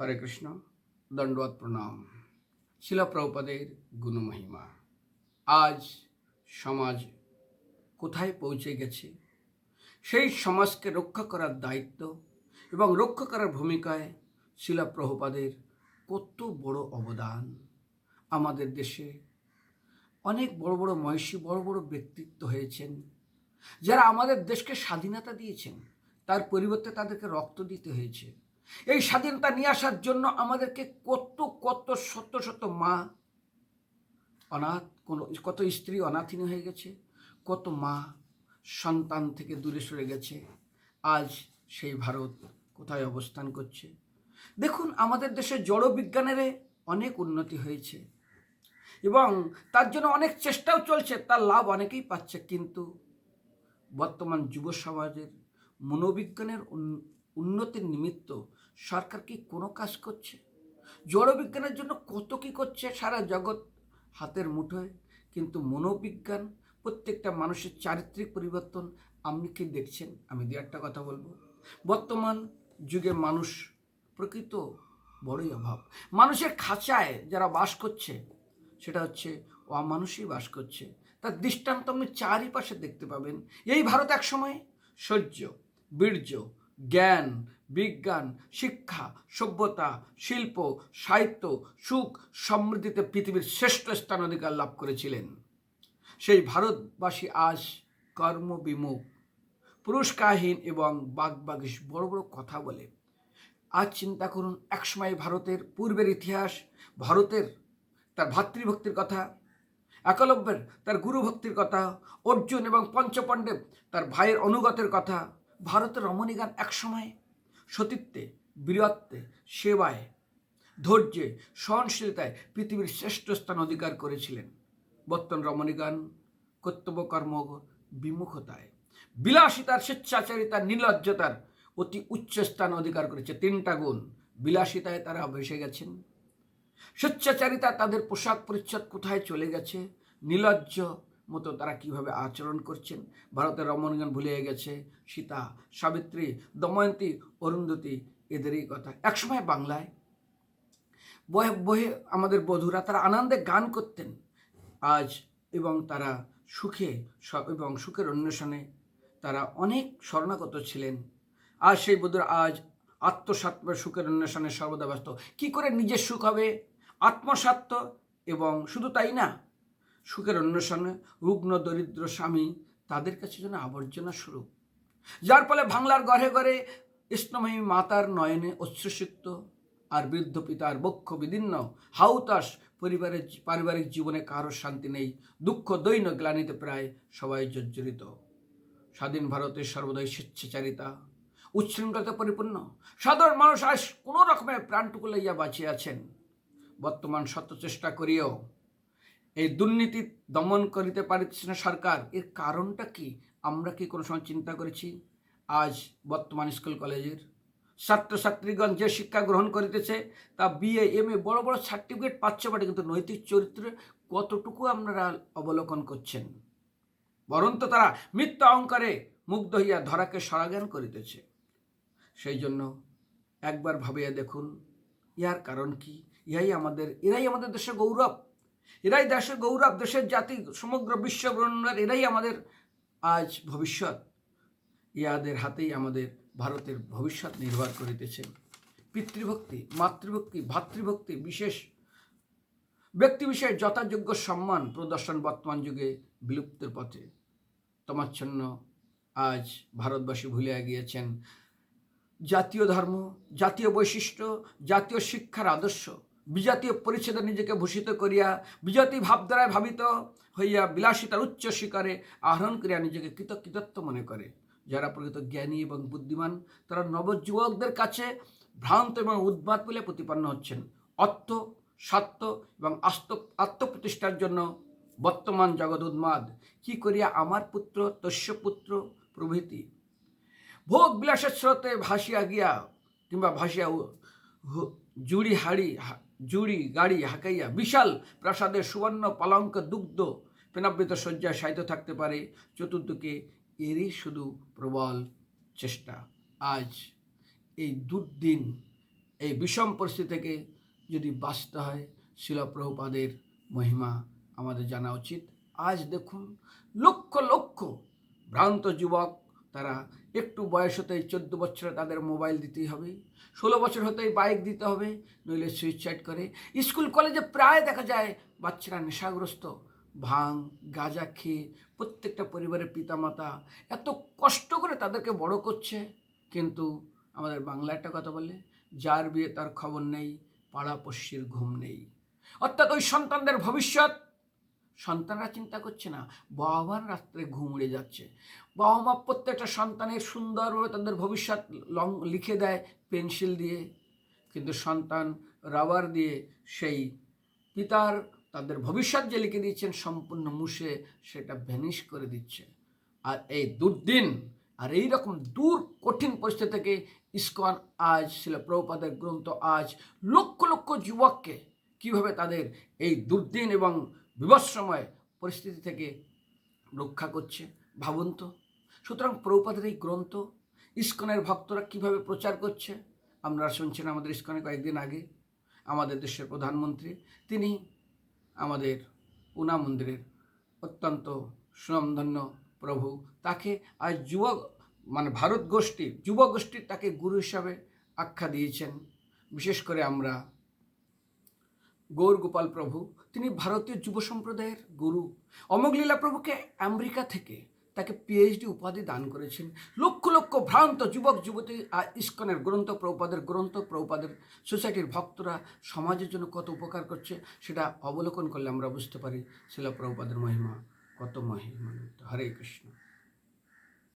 হরে কৃষ্ণ দণ্ডবত প্রণাম। শিলপ্রভুপদের গুণমহিমা আজ সমাজ কোথায় পৌঁছে গেছে? সেই সমাজকে রক্ষা করার দায়িত্ব এবং রক্ষা করার ভূমিকায় শিলপ্রভুপাদের কত বড় অবদান। আমাদের দেশে অনেক বড় বড় মহিষী, বড় বড় ব্যক্তিত্ব হয়েছেন, যারা আমাদের দেশকে স্বাধীনতা দিয়েছেন। তার পরিবর্তে তাদেরকে রক্ত দিতে হয়েছে। এই স্বাধীনতা নিয়ে আসার জন্য আমাদেরকে কত কত শত শত মা অনাথ, কোনো, কত স্ত্রী অনাথিনী হয়ে গেছে, কত মা সন্তান থেকে দূরে সরে গেছে। আজ সেই ভারত কোথায় অবস্থান করছে? দেখুন, আমাদের দেশে জড় বিজ্ঞানের অনেক উন্নতি হয়েছে এবং তার জন্য অনেক চেষ্টাও চলছে, তার লাভ অনেকেই পাচ্ছে, কিন্তু বর্তমান যুব সমাজের মনোবিজ্ঞানের উন- উন্নতির নিমিত্ত সরকার কি কোনো কাজ করছে? জড়বিজ্ঞানের জন্য কত কি করছে সারা জগৎ হাতের মুঠোয়, কিন্তু মনোবিজ্ঞান, প্রত্যেকটা মানুষের চারিত্রিক পরিবর্তন আপনি কি দেখছেন? আমি দু একটা কথা বলব। বর্তমান যুগে মানুষ প্রকৃত বড়ই অভাব। মানুষের খাঁচায় যারা বাস করছে, সেটা হচ্ছে অমানুষই বাস করছে। তার দৃষ্টান্ত আপনি চারিপাশে দেখতে পাবেন। এই ভারত একসময় সহ্য বীর্য জ্ঞান, বিজ্ঞান, শিক্ষা, সভ্যতা, শিল্প, সাহিত্য, সুখ সমৃদ্ধিতে পৃথিবীর শ্রেষ্ঠ স্থান অধিকার লাভ করেছিলেন। সেই ভারতবাসী আজ কর্মবিমুখ, পুরস্কারহীন এবং বাগবাগিস বড় বড় কথা বলে। আজ চিন্তা করুন, একসময় ভারতের পূর্বের ইতিহাস, ভারতের তার ভাতৃভক্তির কথা, একলব্যের তার গুরুভক্তির কথা, অর্জুন এবং পঞ্চপাণ্ডব তার ভাইয়ের অনুগতের কথা ভারতের রমণীগান একসময় সতীত্বে, বীরত্বে, সেবায়, ধৈর্যে, সহনশীলতায় পৃথিবীর শ্রেষ্ঠ স্থান অধিকার করেছিলেন। বর্তমান রমণীগান কর্তব্যকর্ম বিমুখতায়। বিলাসিতার স্বেচ্ছাচারিতার নির্লজ্জতার অতি উচ্চ স্থান অধিকার করেছে। তিনটা গুণ বিলাসিতায় তারা ভেসে গেছেন। স্বেচ্ছাচারিতা তাদের পোশাক পরিচ্ছদ কোথায় চলে গেছে? নিলজ্জ মতো তারা কীভাবে আচরণ করছেন? ভারতের রমণগণ ভুলে গেছে। সীতা, সাবিত্রী, দময়ন্তী, অরুন্ধতী, এদেরই কথা। একসময় বাংলায় বহে বহে আমাদের বধুরা তারা আনন্দে গান করতেন। আজ এবং তারা সুখে এবং সুখের অন্বেষণে তারা অনেক শরণাগত ছিলেন। আজ সেই বধুরা আজ আত্মসাত্ম, সুখের অন্বেষণে সর্বদা ব্যস্ত। কী করে নিজের সুখ হবে? আত্মসাত্য এবং শুধু তাই না সুখের অন্বেষণে রুগ্ন দরিদ্র স্বামী তাদের কাছে যেন আবর্জনা স্বরূপ। যার ফলে বাংলার ঘরে ঘরে ইষ্ণময়ী মাতার নয়নে অশ্রুসিক্ত আর বৃদ্ধ পিতার বক্ষ বিদীর্ণ হাউতাস পরিবারের পারিবারিক জীবনে কারোর শান্তি নেই, দুঃখ দৈন গ্লানিতে প্রায় সবাই জর্জরিত। স্বাধীন ভারতের সর্বদাই স্বেচ্ছাচারিতা, উচ্ছৃঙ্খলতা পরিপূর্ণ। সাধারণ মানুষ আজ কোনো রকমের প্রাণটুকু লইয়া বাঁচিয়ে আছেন। বর্তমান শত চেষ্টা করিও এই দুর্নীতি দমন করিতে পারিতেছে না সরকার। এর কারণটা কি? আমরা কি কোনো সময় চিন্তা করেছি? আজ বর্তমান স্কুল কলেজের ছাত্রছাত্রীগণ যে শিক্ষা গ্রহণ করিতেছে, তা বিএ এম এ বড় বড় সার্টিফিকেট পাচ্ছে বটে, কিন্তু নৈতিক চরিত্রে কতটুকু আপনারা অবলোকন করছেন? বরন্ত তারা মিথ্যা অহংকারে মুগ্ধ হইয়া ধরাকে সরাজ্ঞান করিতেছে। সেই জন্য একবার ভাবিয়া দেখুন, ইহার কারণ কি? ইহাই আমাদের, এরাই আমাদের দেশের গৌরব। এরাই দেশের গৌরব, দেশের জাতি, সমগ্র বিশ্ব ব্রহ্মাণ্ডের, এরাই আমাদের আজ ভবিষ্যৎ। ইহাদের হাতেই আমাদের ভারতের ভবিষ্যৎ নির্ভর করিতেছে। পিতৃভক্তি, মাতৃভক্তি, ভাতৃভক্তি, বিশেষ ব্যক্তি বিষয়ে যথাযোগ্য সম্মান প্রদর্শন বর্তমান যুগে বিলুপ্তের পথে। তোমাচ্ছন্ন আজ ভারতবাসী ভুলে গিয়েছেন। জাতীয় ধর্ম, জাতীয় বৈশিষ্ট্য, জাতীয় শিক্ষার আদর্শ বিজাতীয় পরিচ্ছেদে নিজেকে ভূষিত করিয়া বিজাতীয় ভাবধারায় ভাবিত হইয়া বিলাসিতার উচ্চ শিকারে আহরণ করিয়া নিজেকে কৃতকৃতত্ব মনে করে। যারা প্রকৃত জ্ঞানী এবং বুদ্ধিমান, তারা নবযুবকদের কাছে ভ্রান্ত এবং উদ্বাদ বলে প্রতিপন্ন হচ্ছেন। অর্থ সত্য এবং আত্ম আত্মপ্রতিষ্ঠার জন্য বর্তমান জগৎ উন্মাদ। কি করিয়া আমার পুত্র, তস্য পুত্র প্রভৃতি? ভোগ বিলাসের স্রোতে ভাসিয়া গিয়া কিংবা ভাসিয়া জুড়ি হাড়ি জুড়ি গাড়ি, হাঁকাইয়া, বিশাল প্রাসাদের সুবর্ণ পালঙ্ক দুগ্ধ পেনাবৃত শয্যায় সাহিত্য থাকতে পারে। চতুর্দিকে এরই শুধু প্রবল চেষ্টা। আজ এই দুর্দিন, এই বিষম পরিস্থিতি থেকে যদি বাঁচতে হয়, শিলপ্রভুপাদের মহিমা আমাদের জানা উচিত। আজ দেখুন লক্ষ লক্ষ ভ্রান্ত যুবক তারা একটু বয়স হতেই চোদ্দ বছরে তাদের মোবাইল দিতেই হবে, ষোলো বছর হতেই বাইক দিতে হবে, নইলে সুইসাইড করে। স্কুল, কলেজে প্রায় দেখা যায় বাচ্চারা নেশাগ্রস্ত ভাং গাঁজা খেয়ে প্রত্যেকটা পরিবারের পিতামাতা এত কষ্ট করে তাদেরকে বড় করছে। কিন্তু আমাদের বাংলা একটা কথা বলে, যার বিয়ে তার খবর নেই, পাড়াপড়শির ঘুম নেই। অর্থাৎ ওই সন্তানদের ভবিষ্যৎ সন্তানরা চিন্তা করছে না বাবা মার রাত্রে ঘুম উড়ে যাচ্ছে। বাবা মা প্রত্যেকটা সন্তানের সুন্দরভাবে তাদের ভবিষ্যৎ লং, লিখে দেয় পেন্সিল দিয়ে, কিন্তু সন্তান রাবার দিয়ে সেই পিতার তাদের ভবিষ্যৎ যে লিখে দিচ্ছেন সম্পূর্ণ মুছে, সেটা ভ্যানিশ করে দিচ্ছে। আর এই দুর্দিন, আর এই রকম দূর কঠিন পরিস্থিতি থেকে ইস্কন আজ ছিল প্রভুপাদের গ্রন্থ আজ, লক্ষ লক্ষ যুবককে কীভাবে তাদের এই দুর্দিন এবং বিভৎসময় পরিস্থিতি থেকে রক্ষা করছে। ভাবুন তো, সুতরাং প্রৌপাদের এই গ্রন্থ ইস্কনের ভক্তরা কীভাবে প্রচার করছে? আপনারা শুনছেন আমাদের ইস্কনে কয়েকদিন আগে আমাদের দেশের প্রধানমন্ত্রী, তিনি আমাদের উনা মন্দিরের অত্যন্ত সুনামধন্য প্রভু। তাকে আজ যুবক মানে ভারত গোষ্ঠী যুব গোষ্ঠীর তাকে গুরু হিসাবে আখ্যা দিয়েছেন। বিশেষ করে আমরা গৌর গোপাল প্রভু, তিনি ভারতীয় যুব সম্প্রদায়ের গুরু। অমোঘলীলা প্রভুকে আমেরিকা থেকে তাকে পিএইচডি উপাধি দান করেছেন। লক্ষ লক্ষ ভ্রান্ত যুবক, যুবতী আর ইস্কনের গ্রন্থ প্রভুপাদের গ্রন্থ, প্রভুপাদের সোসাইটির ভক্তরা সমাজের জন্য কত উপকার করছে সেটা অবলোকন করলে আমরা বুঝতে পারি। শিলা প্রভুপাদের মহিমা, কত মহিমা হরে কৃষ্ণ।